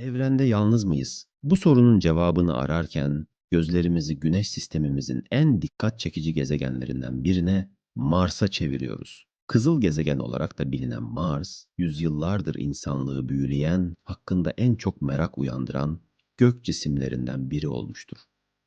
Evrende yalnız mıyız? Bu sorunun cevabını ararken gözlerimizi Güneş sistemimizin en dikkat çekici gezegenlerinden birine Mars'a çeviriyoruz. Kızıl gezegen olarak da bilinen Mars, yüzyıllardır insanlığı büyüleyen, hakkında en çok merak uyandıran gök cisimlerinden biri olmuştur.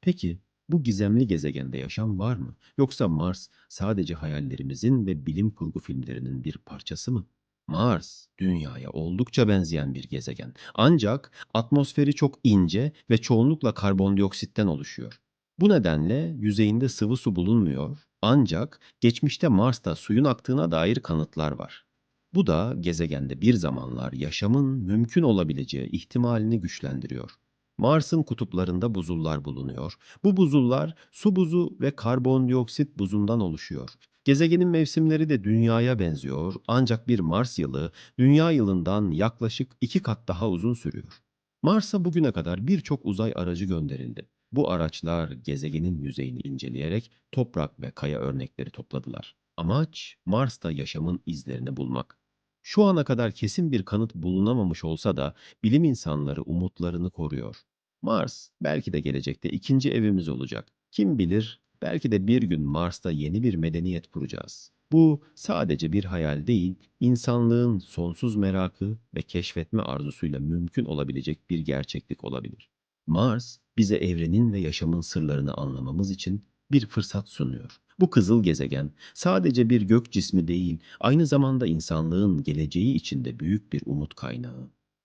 Peki bu gizemli gezegende yaşam var mı? Yoksa Mars sadece hayallerimizin ve bilim kurgu filmlerinin bir parçası mı? Mars, Dünya'ya oldukça benzeyen bir gezegen. Ancak atmosferi çok ince ve çoğunlukla karbondioksitten oluşuyor. Bu nedenle yüzeyinde sıvı su bulunmuyor. Ancak geçmişte Mars'ta suyun aktığına dair kanıtlar var. Bu da gezegende bir zamanlar yaşamın mümkün olabileceği ihtimalini güçlendiriyor. Mars'ın kutuplarında buzullar bulunuyor. Bu buzullar su buzu ve karbondioksit buzundan oluşuyor. Gezegenin mevsimleri de Dünya'ya benziyor ancak bir Mars yılı Dünya yılından yaklaşık iki kat daha uzun sürüyor. Mars'a bugüne kadar birçok uzay aracı gönderildi. Bu araçlar gezegenin yüzeyini inceleyerek toprak ve kaya örnekleri topladılar. Amaç Mars'ta yaşamın izlerini bulmak. Şu ana kadar kesin bir kanıt bulunamamış olsa da bilim insanları umutlarını koruyor. Mars belki de gelecekte ikinci evimiz olacak. Kim bilir belki de bir gün Mars'ta yeni bir medeniyet kuracağız. Bu sadece bir hayal değil, insanlığın sonsuz merakı ve keşfetme arzusuyla mümkün olabilecek bir gerçeklik olabilir. Mars bize evrenin ve yaşamın sırlarını anlamamız için bir fırsat sunuyor. Bu kızıl gezegen sadece bir gök cismi değil, aynı zamanda insanlığın geleceği için de büyük bir umut kaynağı.